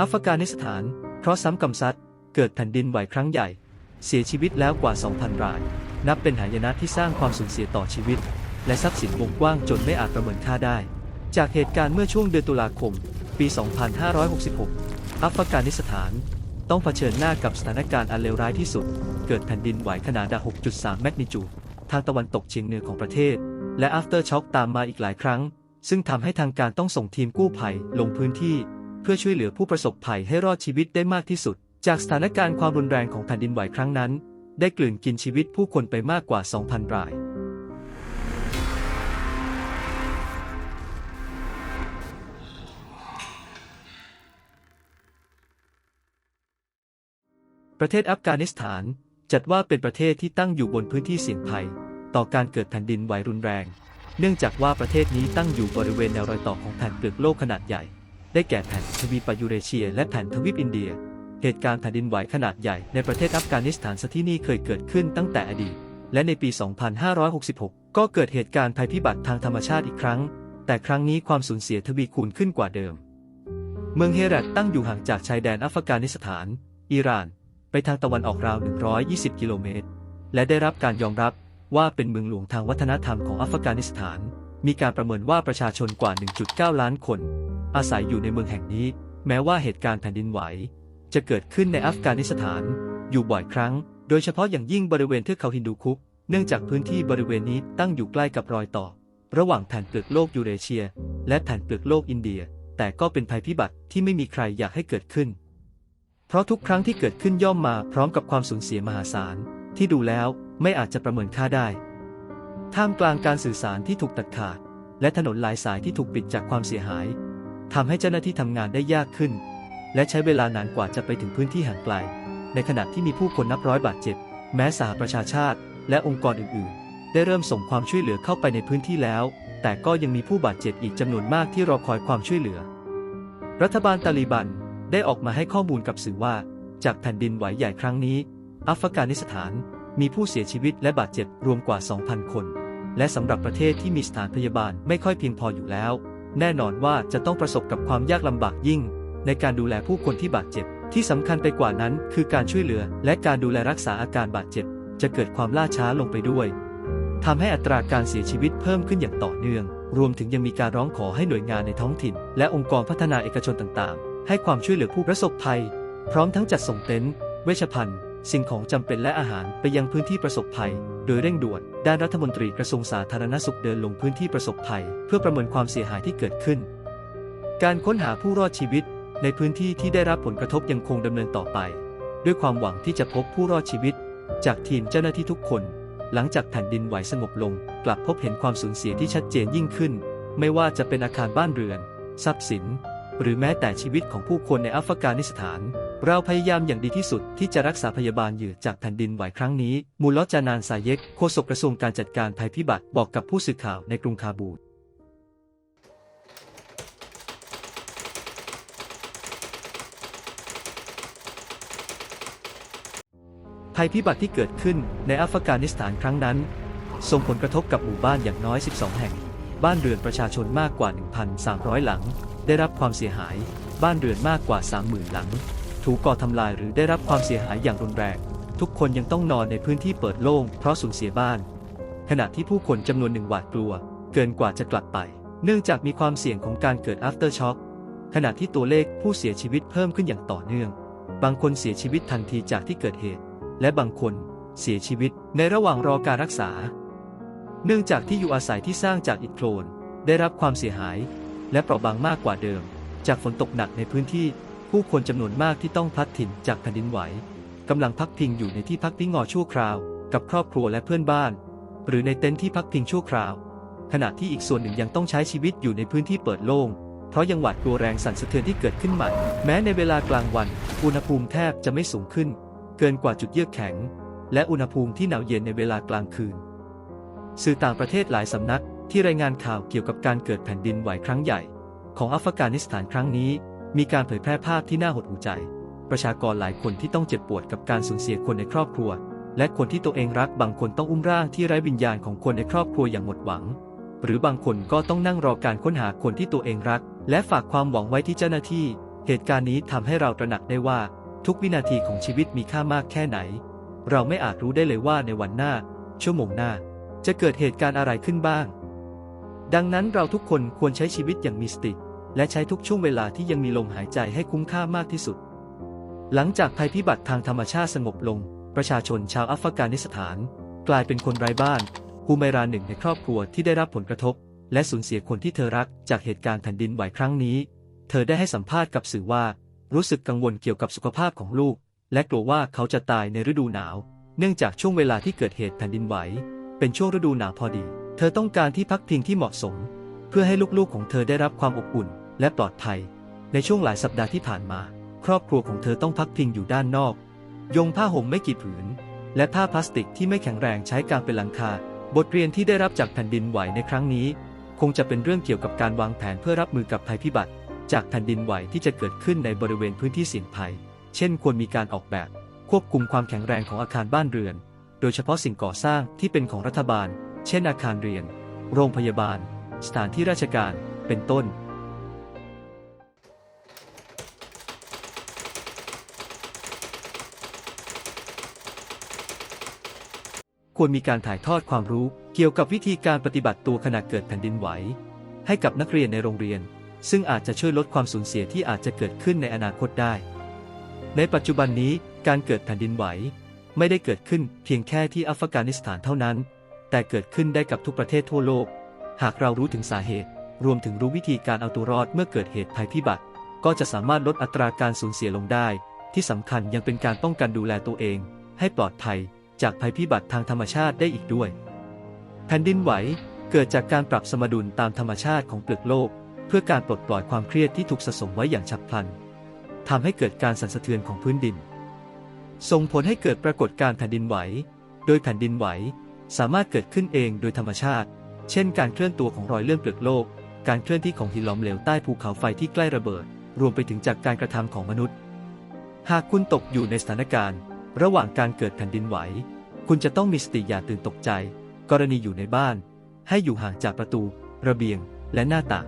อัฟกานิสถาน เพราะซ้ำกำซัด เกิดแผ่นดินไหวครั้งใหญ่ เสียชีวิตแล้วกว่า 2,000 ราย นับเป็นหายนะที่สร้างความสูญเสียต่อชีวิต และทรัพย์สินวงกว้างจนไม่อาจประเมินค่าได้ จากเหตุการณ์เมื่อช่วงเดือนตุลาคม ปี 2566 อัฟกานิสถาน ต้องเผชิญหน้ากับสถานการณ์อันเลวร้ายที่สุด เกิดแผ่นดินไหวขนาด 6.3 แมกนิจูดทางตะวันตกเฉียงเหนือของประเทศ และ after shock ตามมาอีกหลายครั้ง ซึ่งทำให้ทางการต้องส่งทีมกู้ภัยลงพื้นที่ เพื่อช่วยเหลือผู้ประสบภัยให้รอดชีวิตได้มากที่สุด จากสถานการณ์ความรุนแรงของแผ่นดินไหวครั้งนั้น ได้กลืนกินชีวิตผู้คนไปมากกว่า 2,000 ราย ประเทศอัฟกานิสถานจัดว่าเป็นประเทศที่ตั้งอยู่บนพื้นที่เสี่ยงภัย ต่อการเกิดแผ่นดินไหวรุนแรง เนื่องจากว่าประเทศนี้ตั้งอยู่บริเวณแนวรอยต่อของแผ่นเปลือกโลกขนาดใหญ่ ได้แก่แผ่นทวีปยูเรเชีย และแผ่นทวีปอินเดีย เหตุการณ์แผ่นดินไหวขนาดใหญ่ในประเทศอัฟกานิสถานที่นี่เคยเกิดขึ้นตั้งแต่อดีต และในปี 2566 ก็เกิดเหตุการณ์ภัยพิบัติทางธรรมชาติอีกครั้ง แต่ครั้งนี้ความสูญเสียทวีคูณขึ้นกว่าเดิม เมืองเฮรัตตั้งอยู่ห่างจากชายแดนอัฟกานิสถาน อิหร่าน ไปทางตะวันออกราว 120 กิโลเมตร และได้รับการยอมรับว่าเป็นเมืองหลวงทางวัฒนธรรมของอัฟกานิสถาน มีการประเมินว่าประชาชนกว่า 1.9 ล้านคน อาศัยอยู่ในเมืองแห่งนี้ แม้ว่าเหตุการณ์แผ่นดินไหว จะเกิดขึ้นในอัฟกานิสถาน อยู่บ่อยครั้ง โดยเฉพาะอย่างยิ่งบริเวณเทือกเขาฮินดูคุก เนื่องจากพื้นที่บริเวณนี้ตั้งอยู่ใกล้กับรอยต่อ ระหว่างแผ่นเปลือกโลกยูเรเชีย และแผ่นเปลือกโลกอินเดีย แต่ก็เป็นภัยพิบัติที่ไม่มีใครอยากให้เกิดขึ้น เพราะทุกครั้งที่เกิดขึ้นย่อมมาพร้อมกับความสูญเสียมหาศาลที่ดูแล้วไม่อาจจะประเมินค่าได้ ท่ามกลางการสื่อสารที่ถูกตัดขาด และถนนหลายสายที่ถูกปิดจากความเสียหายทำให้เจ้าหน้าที่ทำงานได้ยากขึ้น และใช้เวลานานกว่าจะไปถึงพื้นที่ห่างไกล ในขณะที่มีผู้คนนับร้อยบาดเจ็บ แม้สหประชาชาติ และองค์กรอื่น ๆ ได้เริ่มส่งความช่วยเหลือเข้าไปในพื้นที่แล้ว แต่ก็ยังมีผู้บาดเจ็บอีกจำนวนมากที่รอคอยความช่วยเหลือ รัฐบาลตาลีบันได้ออกมาให้ข้อมูลกับสื่อว่า จากแผ่นดินไหวใหญ่ครั้งนี้ อัฟกานิสถานมีผู้เสียชีวิตและบาดเจ็บรวมกว่า 2,000 คน และสำหรับประเทศที่มีสถานพยาบาลไม่ค่อยเพียงพออยู่แล้ว แน่นอนว่าจะต้องประสบกับความยากลำบากยิ่ง ในการดูแลผู้คนที่บาดเจ็บ ที่สำคัญไปกว่านั้นคือการช่วยเหลือ และการดูแลรักษาอาการบาดเจ็บ จะเกิดความล่าช้าลงไปด้วยทำให้อัตราการเสียชีวิตเพิ่มขึ้นอย่างต่อเนื่อง รวมถึงยังมีการร้องขอให้หน่วยงานในท้องถิ่น และองค์กรพัฒนาเอกชนต่างๆ ให้ความช่วยเหลือผู้ประสบภัย พร้อมทั้งจัดส่งเต็นท์เวชภัณฑ์ สิ่งของจำเป็นและอาหารไปยังพื้นที่ประสบภัย โดยเร่งด่วน ด้านรัฐมนตรีกระทรวงสาธารณสุขเดินลงพื้นที่ประสบภัย เพื่อประเมินความเสียหายที่เกิดขึ้น การค้นหาผู้รอดชีวิต ในพื้นที่ที่ได้รับผลกระทบยังคงดำเนินต่อไป ด้วยความหวังที่จะพบผู้รอดชีวิต จากทีมเจ้าหน้าที่ทุกคน หลังจากแผ่นดินไหวสงบลง กลับพบเห็นความสูญเสียที่ชัดเจนยิ่งขึ้น ไม่ว่าจะเป็นอาคารบ้านเรือน ทรัพย์สิน หรือแม้แต่ชีวิตของผู้คนในอัฟกานิสถาน เราพยายามอย่างดีที่สุดที่จะรักษาพยาบาลเหยื่อจากแผ่นดินไหวครั้งนี้ มูลลจานานซาเยกโฆษกกระทรวงการจัดการภัยพิบัติบอกกับผู้สื่อข่าวในกรุงคาบูลภัยพิบัติที่เกิดขึ้นในอัฟกานิสถานครั้งนั้น ส่งผลกระทบกับหมู่บ้านอย่างน้อย 12 แห่ง บ้านเรือนประชาชนมากกว่า 1,300 หลัง ได้รับความเสียหาย บ้านเรือนมากกว่า 30,000 หลัง ถูกก่อทำลายหรือได้รับความเสียหายอย่างรุนแรง ทุกคนยังต้องนอนในพื้นที่เปิดโล่งเพราะสูญเสียบ้าน ขณะที่ผู้คนจำนวนหนึ่งหวาดกลัว เกินกว่าจะกลับไป เนื่องจากมีความเสี่ยงของการเกิด after shock ขณะที่ตัวเลขผู้เสียชีวิตเพิ่มขึ้นอย่างต่อเนื่อง บางคนเสียชีวิตทันทีจากที่เกิดเหตุ และบางคนเสียชีวิตในระหว่างรอการรักษา เนื่องจากที่อยู่อาศัยที่สร้างจากอิฐโคลนได้รับความเสียหาย และเปราะบางมากกว่าเดิม จากฝนตกหนักในพื้นที่ ผู้คนจำนวนมากที่ต้องพลัดถิ่นจากแผ่นดินไหวกำลังพักพิงอยู่ในที่พักพิงงอชั่วคราว กับครอบครัวและเพื่อนบ้าน หรือในเต็นท์ที่พักพิงชั่วคราว ขณะที่อีกส่วนหนึ่งยังต้องใช้ชีวิตอยู่ในพื้นที่เปิดโล่งเพราะยังหวาดกลัวแรงสั่นสะเทือนที่เกิดขึ้นใหม่ แม้ในเวลากลางวัน อุณหภูมิแทบจะไม่สูงขึ้น เกินกว่าจุดเยือกแข็ง และอุณหภูมิที่หนาวเย็นในเวลากลางคืน สื่อต่างประเทศหลายสำนักที่รายงานข่าวเกี่ยวกับการเกิดแผ่นดินไหวครั้งใหญ่ ของอัฟกานิสถานครั้งนี้ มีการเผยแพร่ภาพที่น่าหดหู่ใจ ประชากรหลายคนที่ต้องเจ็บปวดกับการสูญเสียคนในครอบครัว และคนที่ตัวเองรักบางคนต้องอุ้มร่างที่ไร้วิญญาณของคนในครอบครัวอย่างหมดหวัง หรือบางคนก็ต้องนั่งรอการค้นหาคนที่ตัวเองรัก และฝากความหวังไว้ที่เจ้าหน้าที่ เหตุการณ์นี้ทำให้เราตระหนักได้ว่า ทุกวินาทีของชีวิตมีค่ามากแค่ไหน เราไม่อาจรู้ได้เลยว่าในวันหน้า ชั่วโมงหน้า จะเกิดเหตุการณ์อะไรขึ้นบ้าง ดังนั้นเราทุกคนควรใช้ชีวิตอย่างมีสติ และใช้ทุกช่วงเวลาที่ยังมีลมหายใจให้คุ้มค่ามากที่สุด หลังจากภัยพิบัติทางธรรมชาติสงบลง ประชาชนชาวอัฟกานิสถาน กลายเป็นคนไร้บ้านฮูไมราหนึ่งในครอบครัวที่ได้รับผลกระทบ และสูญเสียคนที่เธอรักจากเหตุการณ์แผ่นดินไหวครั้งนี้ เธอได้ให้สัมภาษณ์กับสื่อว่า รู้สึกกังวลเกี่ยวกับสุขภาพของลูก และกลัวว่าเขาจะตายในฤดูหนาว เนื่องจากช่วงเวลาที่เกิดเหตุแผ่นดินไหว เป็นช่วงฤดูหนาวพอดี เธอต้องการที่พักพิงที่เหมาะสม เพื่อให้ลูกๆของเธอได้รับความอบอุ่น และปลอดภัย ในช่วงหลายสัปดาห์ที่ผ่านมา ครอบครัวของเธอต้องพักพิงอยู่ด้านนอก ยงผ้าห่มไม่กี่ผืน และผ้าพลาสติกที่ไม่แข็งแรงใช้กางเป็นหลังคา บทเรียนที่ได้รับจากแผ่นดินไหวในครั้งนี้ คงจะเป็นเรื่องเกี่ยวกับการวางแผนเพื่อรับมือกับภัยพิบัติ จากแผ่นดินไหวที่จะเกิดขึ้นในบริเวณพื้นที่เสี่ยงภัย เช่น ควรมีการออกแบบ ควบคุมความแข็งแรงของอาคารบ้านเรือน โดยเฉพาะสิ่งก่อสร้างที่เป็นของรัฐบาล เช่น อาคารเรียน โรงพยาบาล สถานที่ราชการ เป็นต้น ควรมีการถ่ายทอดความรู้ เกี่ยวกับวิธีการปฏิบัติตัวขณะเกิดแผ่นดินไหว ให้กับนักเรียนในโรงเรียน ซึ่งอาจจะช่วยลดความสูญเสียที่อาจจะเกิดขึ้นในอนาคตได้ ในปัจจุบันนี้การเกิดแผ่นดินไหว ไม่ได้เกิดขึ้นเพียงแค่ที่อัฟกานิสถานเท่านั้น แต่เกิดขึ้นได้กับทุกประเทศทั่วโลก หากเรารู้ถึงสาเหตุ รวมถึงรู้วิธีการเอาตัวรอดเมื่อเกิดเหตุภัยพิบัติ ก็จะสามารถลดอัตราการสูญเสียลงได้ ที่สำคัญยังเป็นการป้องกันดูแลตัวเอง ให้ปลอดภัย จากภัยพิบัติทางธรรมชาติได้อีกด้วย แผ่นดินไหวเกิดจากการปรับสมดุลตามธรรมชาติของเปลือกโลก เพื่อการปลดปล่อยความเครียดที่ถูกสะสมไว้อย่างฉับพลันทำให้เกิดการสั่นสะเทือนของพื้นดิน ส่งผลให้เกิดปรากฏการณ์แผ่นดินไหว โดยแผ่นดินไหวสามารถเกิดขึ้นเองโดยธรรมชาติ เช่น การเคลื่อนตัวของรอยเลื่อนเปลือกโลก การเคลื่อนที่ของหินหลอมเหลวใต้ภูเขาไฟที่ใกล้ระเบิด รวมไปถึงจากการกระทำของมนุษย์ หากคุณตกอยู่ในสถานการณ์ ระหว่างการเกิดแผ่นดินไหว คุณจะต้องมีสติอย่าตื่นตกใจ กรณีอยู่ในบ้าน ให้อยู่ห่างจากประตู ระเบียง และหน้าต่าง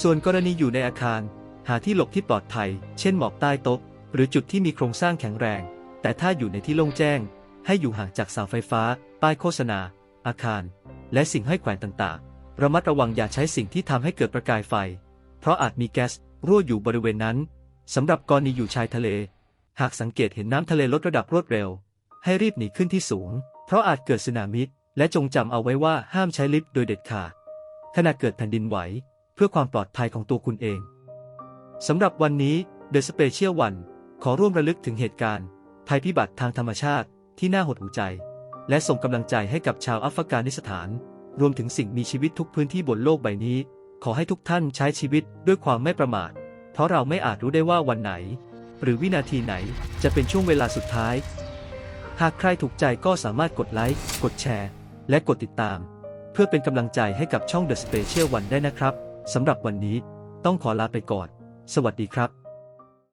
ส่วนกรณีอยู่ในอาคาร หาที่หลบที่ปลอดภัย เช่นหมอบใต้โต๊ะ หรือจุดที่มีโครงสร้างแข็งแรง แต่ถ้าอยู่ในที่โล่งแจ้ง ให้อยู่ห่างจากเสาไฟฟ้า ป้ายโฆษณา อาคาร และสิ่งห้อยแขวนต่างๆ ระมัดระวังอย่าใช้สิ่งที่ทำให้เกิดประกายไฟ เพราะอาจมีแก๊สรั่วอยู่บริเวณนั้นสำหรับกรณีอยู่ชายทะเล หากสังเกตเห็นน้ำทะเลลดระดับรวดเร็ว ให้รีบหนีขึ้นที่สูง เพราะอาจเกิดสึนามิและจงจำเอาไว้ว่าห้ามใช้ลิฟต์โดยเด็ดขาดขณะเกิดแผ่นดินไหว เพื่อความปลอดภัยของตัวคุณเองสำหรับวันนี้ The Special One ขอร่วมระลึกถึงเหตุการณ์ ภัยพิบัติทางธรรมชาติที่น่าหดหูใจ และส่งกำลังใจให้กับชาวอัฟกานิสถาน รวมถึงสิ่งมีชีวิตทุกพื้นที่บนโลกใบนี้ ขอให้ทุกท่านใช้ชีวิตด้วยความไม่ประมาท เพราะเราไม่อาจรู้ได้ว่าวันไหน หรือวินาทีไหนจะเป็นช่วงเวลาสุดท้าย หากใครถูกใจก็สามารถกดไลค์ กดแชร์ และกดติดตาม เพื่อเป็นกำลังใจให้กับช่อง The Special One ได้นะครับสำหรับวันนี้ต้องขอลาไปก่อน สวัสดีครับ